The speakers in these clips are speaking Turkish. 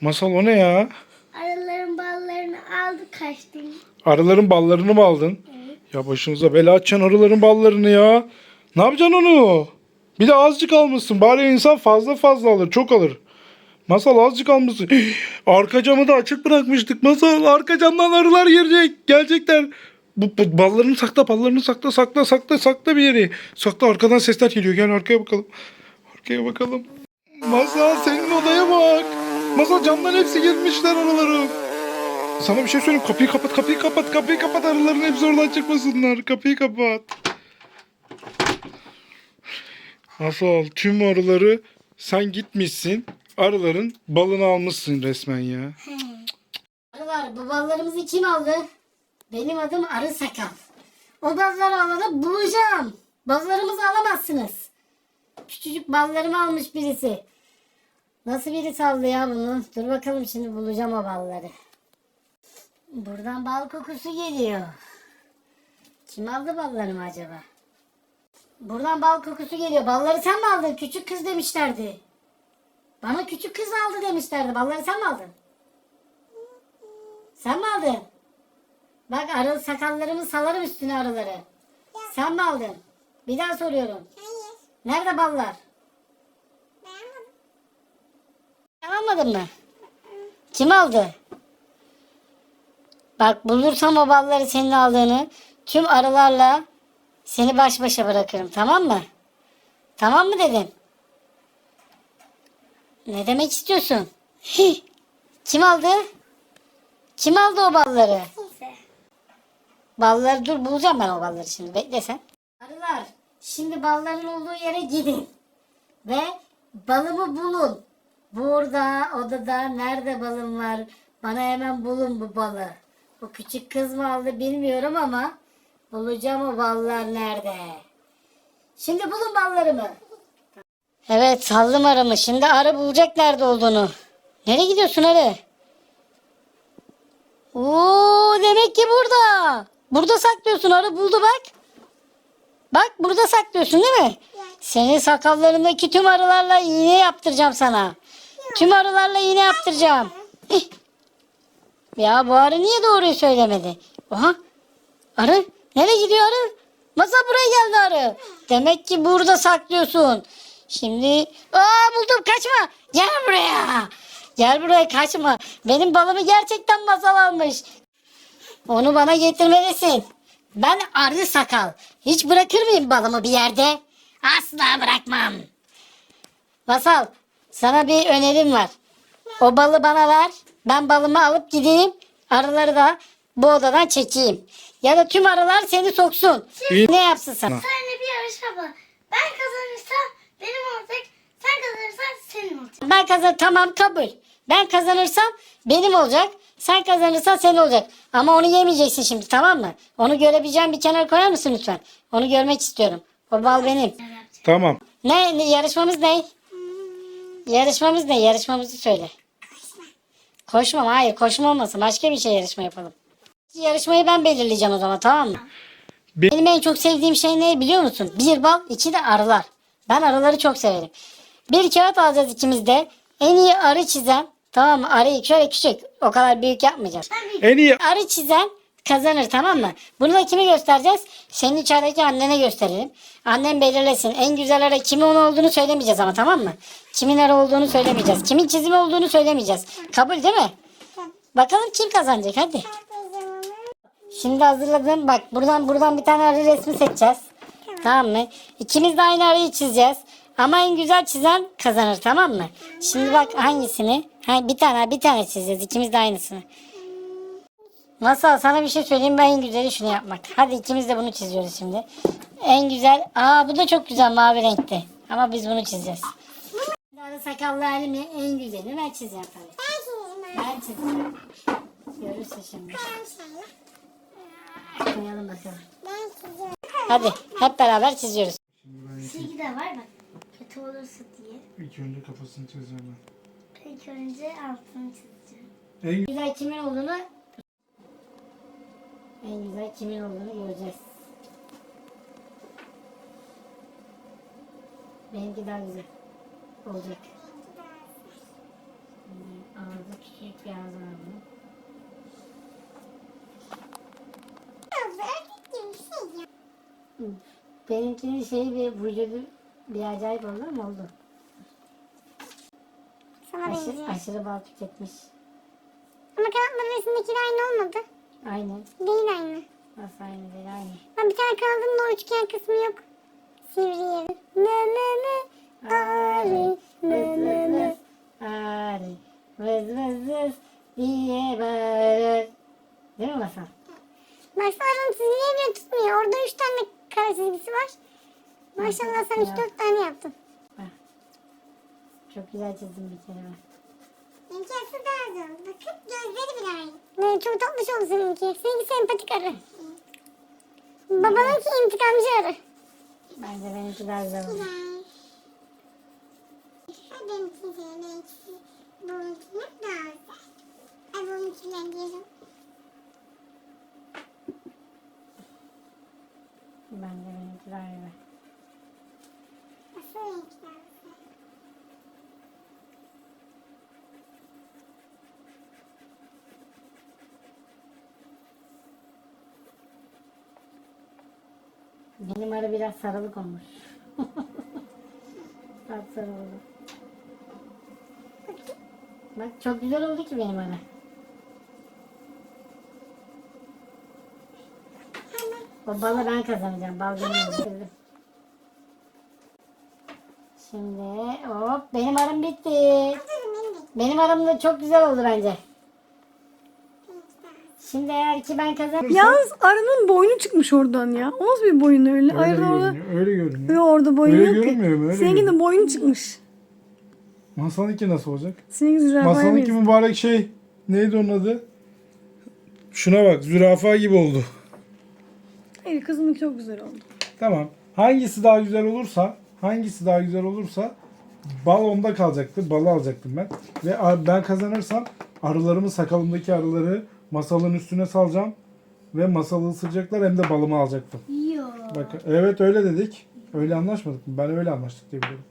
Masal o ne ya? Arıların ballarını aldı kaçtım. Arıların ballarını mı aldın? Ya başımıza bela açacaksın arıların ballarını ya. Ne yapacaksın onu? Bir de azıcık almışsın. Bari insan fazla fazla alır. Çok alır. Masal azıcık almışsın. Arka camı da açık bırakmıştık. Masal arka camdan arılar girecek. Gelecekler. Bu, bu ballarını sakla, ballarını sakla, sakla, sakla, sakla bir yere. Sakla arkadan sesler geliyor. Gel arkaya bakalım. Arkaya bakalım. Masal senin odaya bak. Masal camdan hepsi girmişler araları. Sana bir şey söyleyeyim. Kapıyı kapat, kapıyı kapat, kapıyı kapat. Arıların hepsi oradan çıkmasınlar. Kapıyı kapat. Masal tüm arıları sen gitmişsin. Arıların balını almışsın resmen ya. Arılar bu ballarımızı kim aldı? Benim adım Arı Sakal. O balları alana bulacağım. Ballarımızı alamazsınız. Küçücük ballarımı almış birisi. Nasıl birisi aldı ya bunu? Dur bakalım şimdi bulacağım o balları. Buradan bal kokusu geliyor. Kim aldı ballarımı acaba? Buradan bal kokusu geliyor. Balları sen mi aldın? Küçük kız demişlerdi. Bana küçük kız aldı demişlerdi. Balları sen mi aldın? Sen mi aldın? Bak arı sakallarımı salarım üstüne arıları. Sen mi aldın? Bir daha soruyorum. Hayır. Nerede ballar? Sen almadın mı? Kim aldı? Bak bulursam o balları senin aldığını tüm arılarla seni baş başa bırakırım tamam mı? Tamam mı dedim? Ne demek istiyorsun? Hih! Kim aldı? Kim aldı o balları? Balları dur bulacağım ben o balları şimdi bekle sen. Arılar şimdi balların olduğu yere gidin. Ve balımı bulun. Burada odada nerede balım var? Bana hemen bulun bu balı. Bu küçük kız mı aldı bilmiyorum ama bulacağım o ballar nerede. Şimdi bulun ballarımı. Evet saldım arımı. Şimdi arı bulacak nerede olduğunu. Nereye gidiyorsun arı? Oo demek ki burada. Burada saklıyorsun arı buldu bak. Bak burada saklıyorsun değil mi? Senin sakallarındaki tüm arılarla iğne yaptıracağım sana. Tüm arılarla iğne yaptıracağım. Ya bu arı niye doğruyu söylemedi? Aha. Arı. Nereye gidiyor arı? Masa buraya geldi arı. Demek ki burada saklıyorsun. Şimdi aa buldum kaçma. Gel buraya. Gel buraya kaçma. Benim balımı gerçekten masal almış. Onu bana getirmelisin. Ben arı sakal. Hiç bırakır mıyım balımı bir yerde? Asla bırakmam. Masal sana bir önerim var. O balı bana ver. Ben balımı alıp gideyim. Arıları da bu odadan çekeyim. Ya da tüm arılar seni soksun. İyi. Ne yapsın sana? Seninle bir yarışma var. Ben kazanırsam benim olacak. Sen kazanırsan senin olacak. Ben kazan tamam kabul. Ben kazanırsam benim olacak. Sen kazanırsan senin olacak. Ama onu yemeyeceksin şimdi tamam mı? Onu görebileceğim bir kenar koyar mısın lütfen? Onu görmek istiyorum. O bal benim. Tamam. Ne, ne yarışmamız ne? Yarışmamız ne? Yarışmamızı söyle. Koşmam hayır koşma olmasın. Başka bir şey yarışma yapalım. Yarışmayı ben belirleyeceğim o zaman tamam mı? Be- Benim en çok sevdiğim şey ne biliyor musun? Bir bal, iki de arılar. Ben arıları çok severim. Bir kağıt alacağız ikimiz de. En iyi arı çizen, tamam mı? Arıyı şöyle küçük, o kadar büyük yapmayacağız. En iyi Arı çizen kazanır tamam mı? Bunu da kime göstereceğiz? Senin içerideki annene gösterelim. Annem belirlesin. En güzel arı kimin olduğunu söylemeyeceğiz ama tamam mı? Kimin arı olduğunu söylemeyeceğiz. Kimin çizimi olduğunu söylemeyeceğiz. Kabul değil mi? Bakalım kim kazanacak hadi. Şimdi hazırladım. Bak buradan buradan bir tane arı resmi seçeceğiz. Tamam mı? İkimiz de aynı arıyı çizeceğiz. Ama en güzel çizen kazanır tamam mı? Şimdi bak hangisini? Ha, bir tane bir tane çizeceğiz. İkimiz de aynısını. Masal sana bir şey söyleyeyim ben en güzeli şunu yapmak. Hadi ikimiz de bunu çiziyoruz şimdi. En güzel. Aa bu da çok güzel mavi renkte. Ama biz bunu çizeceğiz. Arı sakallı halimi en güzeli ben çizeceğim tabii. Ben çizeceğim. Görürsün şimdi. Koyalım bakalım. Hadi hep beraber çiziyoruz. Silgi de var bak. Kötü olursa diye. İlk önce kafasını çizeceğim İlk önce altını çizeceğim. ben. En güzel kimin olduğunu en güzel kimin olduğunu göreceğiz. Benimki daha güzel olacak. Hmm, Ağzı Yazdım bunu. Benimkinin şeyi bir vücudu bir acayip oldu ama oldu. Sana Aşırı, benziyor. aşırı bal tüketmiş. Ama kanatların resimdekiyle aynı olmadı. Aynen. Değil aynı. Nasıl aynı değil aynı. Ben bir tane kanadının o üçgen kısmı yok. Sivri yeri. Ne ne ne. Arı. Ne ne ne. Arı vız vız vız diye bağırır. Değil mi Masal? Başta arının çizgileri bile tutmuyor. Orada üç tane kare çizgisi var. Maşallah sen üç dört tane yaptın. Çok güzel çizdim bir kere ben. Daha zor. Bakın gözleri bile aynı. Ne, çok tatlış oldu seninki. Seninki sempatik arı. Babanınki intikamcı arı. Bence benimki daha güzel oldu. Benimki benimki. Daha güzel. Ay bununkiler diyelim. Bence benimki daha güzel. Asıl benimki daha güzel. Benim arı biraz sarılık olmuş. Sap sarı oldu. Bak çok güzel oldu ki benim arı. O balı ben kazanacağım. Bal benim. Şimdi hop benim arım bitti. Benim arım da çok güzel oldu bence. Şimdi eğer ki ben kazanırsam Yalnız arının boynu çıkmış oradan ya. O nasıl bir boyun öyle? Öyle Arının orada görünüyor. Öyle görünüyor. Yok orada boyun Öyle yok ki. görünmüyor mu? Öyle Seninki görünüyor. de boynu çıkmış. Masalınki nasıl olacak? Seninki zürafaya Masalınki benziyor. mübarek şey. Neydi onun adı? Şuna bak zürafa gibi oldu. Hayır kızımınki çok güzel oldu. Tamam. Hangisi daha güzel olursa, hangisi daha güzel olursa bal onda kalacaktı. Balı alacaktım ben. Ve a- ben kazanırsam arılarımı sakalımdaki arıları masalın üstüne salacağım. Ve masalı ısıracaklar hem de balımı alacaktım. Yok. Bak evet öyle dedik. Öyle anlaşmadık mı? Ben öyle anlaştık diye biliyorum.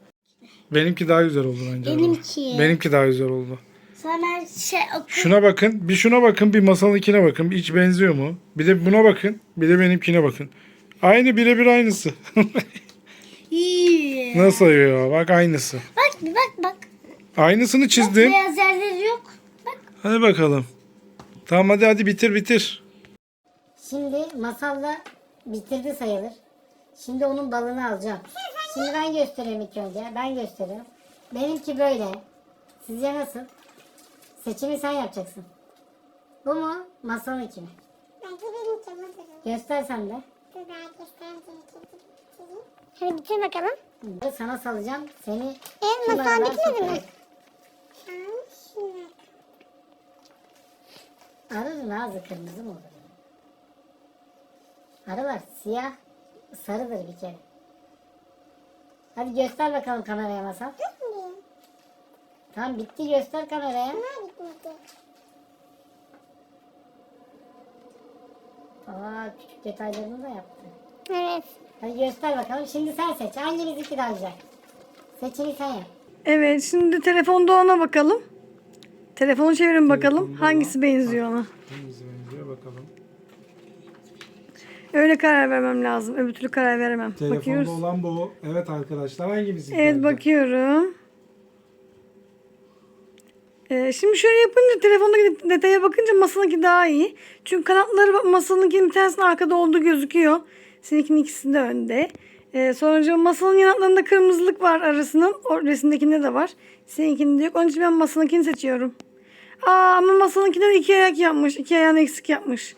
Benimki daha güzel oldu bence. Benimki. Benimki daha güzel oldu. Sonra şey oku. Şuna bakın. Bir şuna bakın. Bir masalınkine bakın. Hiç benziyor mu? Bir de buna bakın. Bir de benimkine bakın. Aynı birebir aynısı. İyi. Nasıl ya? Bak aynısı. Bak bak bak. Aynısını çizdim. Beyaz yerleri yok. Bak. Hadi bakalım. Tamam hadi hadi bitir bitir. Şimdi masalla bitirdi sayılır. Şimdi onun balını alacağım. Şimdi ben göstereyim ilk önce. Ben gösteriyorum. Benimki böyle. Sizce nasıl? Seçimi sen yapacaksın. Bu mu? Masalınki mi? Bence benimki durun. Göster sen de. Dur daha göstereceğim. Hadi bitir bakalım. Ben Sana salacağım. Seni kim masal bitmedi mi? sokacak. Tamam şimdi. Arının ağzı kırmızı mı olur? Arılar siyah, sarıdır bir kere. Hadi göster bakalım kameraya masal. Tamam bitti göster kameraya. Ama bitmedi. Aa küçük detaylarını da yaptı. Evet. Hadi göster bakalım. Şimdi sen seç. Hangimizinki daha güzel? Seçimi sen yap. Evet şimdi telefonda ona bakalım. Telefonu çevirin bakalım. Telefonda Hangisi benziyor ona. Hangisi benziyor bakalım. Öyle karar vermem lazım. Öbür türlü karar veremem. Telefonda Bakıyoruz. olan bu. Evet arkadaşlar hangimiz? Evet bakıyorum. Ee, şimdi şöyle yapınca telefondaki detaya bakınca masanınki daha iyi. Çünkü kanatları masanınkinin bir tanesinin arkada olduğu gözüküyor. Seninkinin ikisi de önde. Ee, sonra masanın yanaklarında kırmızılık var arasının. O resimdekinde de var. Seninkinde de yok. Onun için ben masanınkini seçiyorum. Aa ama masanınkinde de iki ayak yapmış. İki ayağını eksik yapmış.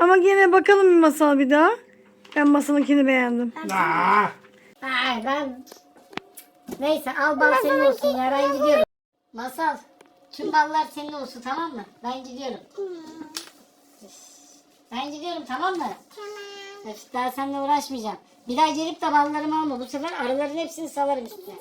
Ama gene bakalım bir masal bir daha. Ben masanınkini beğendim. Aa! Ay ben... Neyse al bal senin olsun ya ben gidiyorum. Masal. Tüm ballar senin olsun tamam mı? Ben gidiyorum. Ben gidiyorum tamam mı? Tamam. Daha seninle uğraşmayacağım. Bir daha gelip de ballarımı alma. Bu sefer arıların hepsini salarım üstüne.